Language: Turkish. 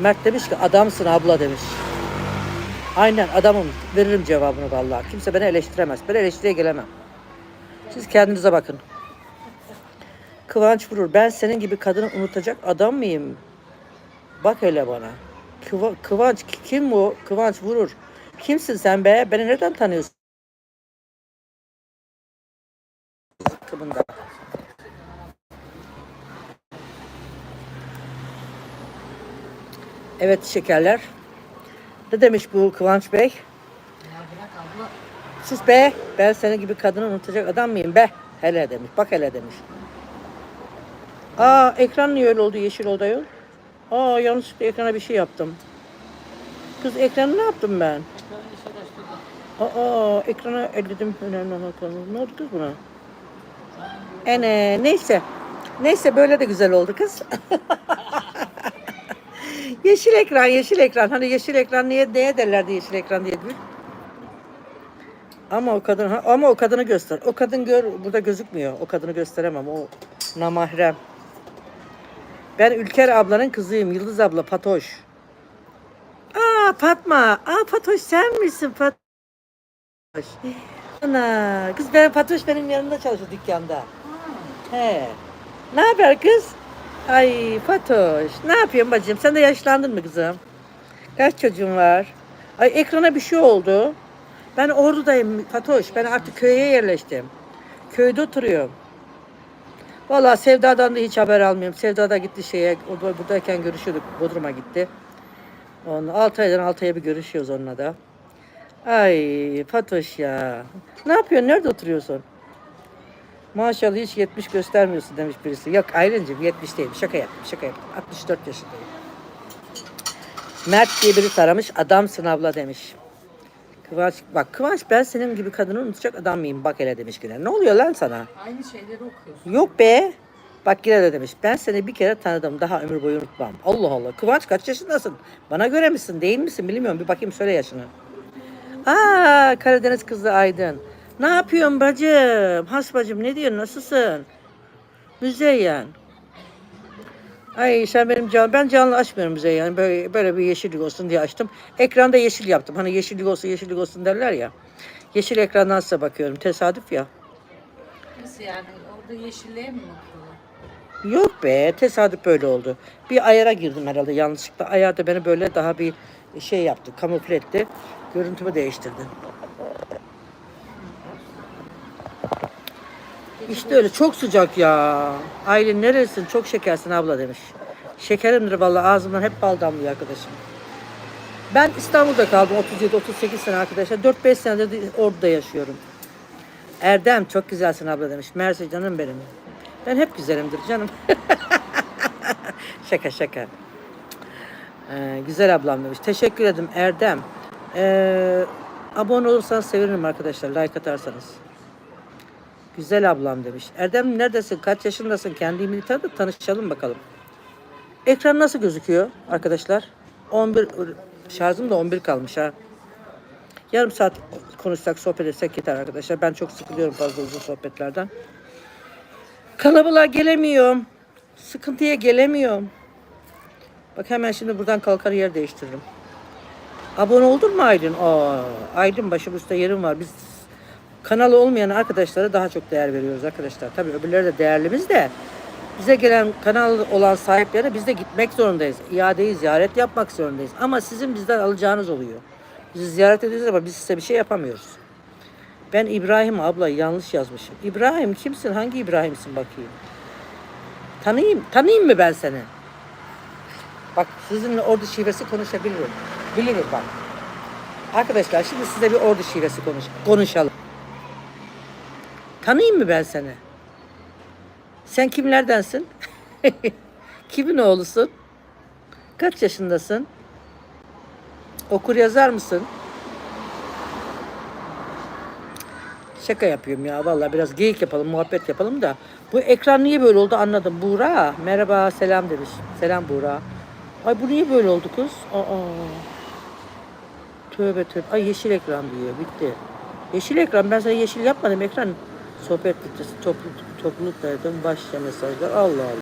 Mert demiş ki adamsın abla demiş. Aynen adamım. Veririm cevabını vallahi. Kimse beni eleştiremez. Ben eleştiriye gelemem. Siz kendinize bakın. Kıvanç vurur. Ben senin gibi kadını unutacak adam mıyım? Bak hele bana. Kıva- Kıvanç kim o? Kıvanç vurur. Kimsin sen be? Beni nereden tanıyorsun? Evet şekerler. Ne demiş bu Kıvanç Bey? Sus be. Ben senin gibi kadını unutacak adam mıyım be? Hele demiş. Bak hele demiş. Aa ekran niye öyle oldu yeşil oldu ayol? Aa yanlışlıkla ekrana bir şey yaptım. Kız ekranı ne yaptım ben? Aa ekrana elledim önemli olan. Ne oldu kız buna? Ene neyse. Neyse böyle de güzel oldu kız. yeşil ekran, yeşil ekran. Hani yeşil ekran niye neye derlerdi yeşil ekran diye gül. Ama o kadın ama o kadını göster. O kadın gör burada gözükmüyor. O kadını gösteremem. O namahrem. Ben Ülker ablanın kızıyım. Yıldız abla Patoş. Aa Fatma. Aa Patoş sen misin Patoş? Ana kız ben Patoş benim yanımda çalışıyor dükkanda. He. Ne haber kız? Ay Fatoş. Ne yapıyorsun bacım? Sen de yaşlandın mı kızım? Kaç çocuğun var? Ay ekrana bir şey oldu. Ben Ordu'dayım Fatoş. Ben artık köye yerleştim. Köyde oturuyorum. Vallahi Sevda'dan da hiç haber almıyorum. Sevda da gitti şeye, o da buradayken görüşüyorduk. Bodrum'a gitti. Onunla 6 aydan 6 aya bir görüşüyoruz onunla da. Ay Fatoş ya. Ne yapıyorsun? Nerede oturuyorsun? Maşallah hiç 70 göstermiyorsun demiş birisi. Yok Aylin'cim 70 değil. Şaka yaptım, şaka yaptım. 64 yaşındayım. Mert diye biri taramış. Adamsın abla demiş. Kıvanç, bak Kıvanç ben senin gibi kadını unutacak adam mıyım? Bak hele demiş Güler. Ne oluyor lan sana? Aynı şeyleri okuyorsun. Yok be. Bak Güler de demiş. Ben seni bir kere tanıdım. Daha ömür boyu unutmam. Allah Allah. Kıvanç kaç yaşındasın? Bana göre misin? Değil misin? Bilmiyorum. Bir bakayım söyle yaşını. Aa Karadeniz kızı Aydın. Ne yapıyorsun bacım? Has bacım ne diyorsun? Nasılsın? Müzeyyen. Ay sen benim can ben canlı açmıyorum Müzeyyen. Böyle böyle bir yeşillik olsun diye açtım. Ekranda yeşil yaptım. Hani yeşillik olsun yeşillik olsun derler ya. Yeşil ekrandan size bakıyorum. Tesadüf ya. Nasıl yani? Orada yeşilliğe mi bakıyorlar? Yok be tesadüf böyle oldu. Bir ayara girdim herhalde yanlışlıkla. Ayar da beni böyle daha bir şey yaptı. Kamufle etti. Görüntümü değiştirdi. İşte öyle çok sıcak ya. Aylin neresin? Çok şekersin abla demiş. Şekerimdir vallahi ağzımdan hep bal damlıyor arkadaşım. Ben İstanbul'da kaldım 37-38 sene arkadaşlar. 4-5 senedir orada yaşıyorum. Erdem çok güzelsin abla demiş. Mersi canım benim. Ben hep güzelimdir canım. şaka şaka. Ee, güzel ablam demiş. Teşekkür ederim Erdem. Ee, abone olursanız sevinirim arkadaşlar. Like atarsanız. Güzel ablam demiş. Erdem neredesin? Kaç yaşındasın? Kendimi tanı tanışalım bakalım. Ekran nasıl gözüküyor arkadaşlar? 11 şarjım da 11 kalmış ha. Yarım saat konuşsak, sohbet etsek yeter arkadaşlar. Ben çok sıkılıyorum fazla uzun sohbetlerden. Kalabalığa gelemiyorum. Sıkıntıya gelemiyorum. Bak hemen şimdi buradan kalkar yer değiştiririm. Abone oldun mu Aydın? Aa, Aydın başımızda yerim var. Biz kanalı olmayan arkadaşlara daha çok değer veriyoruz arkadaşlar. Tabii öbürleri de değerlimiz de. Bize gelen kanal olan sahiplere biz de gitmek zorundayız. İadeyi ziyaret yapmak zorundayız. Ama sizin bizden alacağınız oluyor. Bizi ziyaret ediyoruz ama biz size bir şey yapamıyoruz. Ben İbrahim abla yanlış yazmışım. İbrahim kimsin? Hangi İbrahim'sin bakayım? Tanıyayım, tanıyayım mı ben seni? Bak sizinle ordu şivesi konuşabilirim. Bilirim bak. Arkadaşlar şimdi size bir ordu şivesi konuş konuşalım. Tanıyayım mı ben seni? Sen kimlerdensin? Kimin oğlusun? Kaç yaşındasın? Okur yazar mısın? Şaka yapıyorum ya vallahi biraz geyik yapalım, muhabbet yapalım da. Bu ekran niye böyle oldu anladım. Buğra, merhaba, selam demiş. Selam Buğra. Ay bu niye böyle oldu kız? Aa. Tövbe tövbe. Ay yeşil ekran diyor, bitti. Yeşil ekran, ben sana yeşil yapmadım ekran. Sohbet bitti, topluluk, topluluk başla mesajlar. Allah Allah.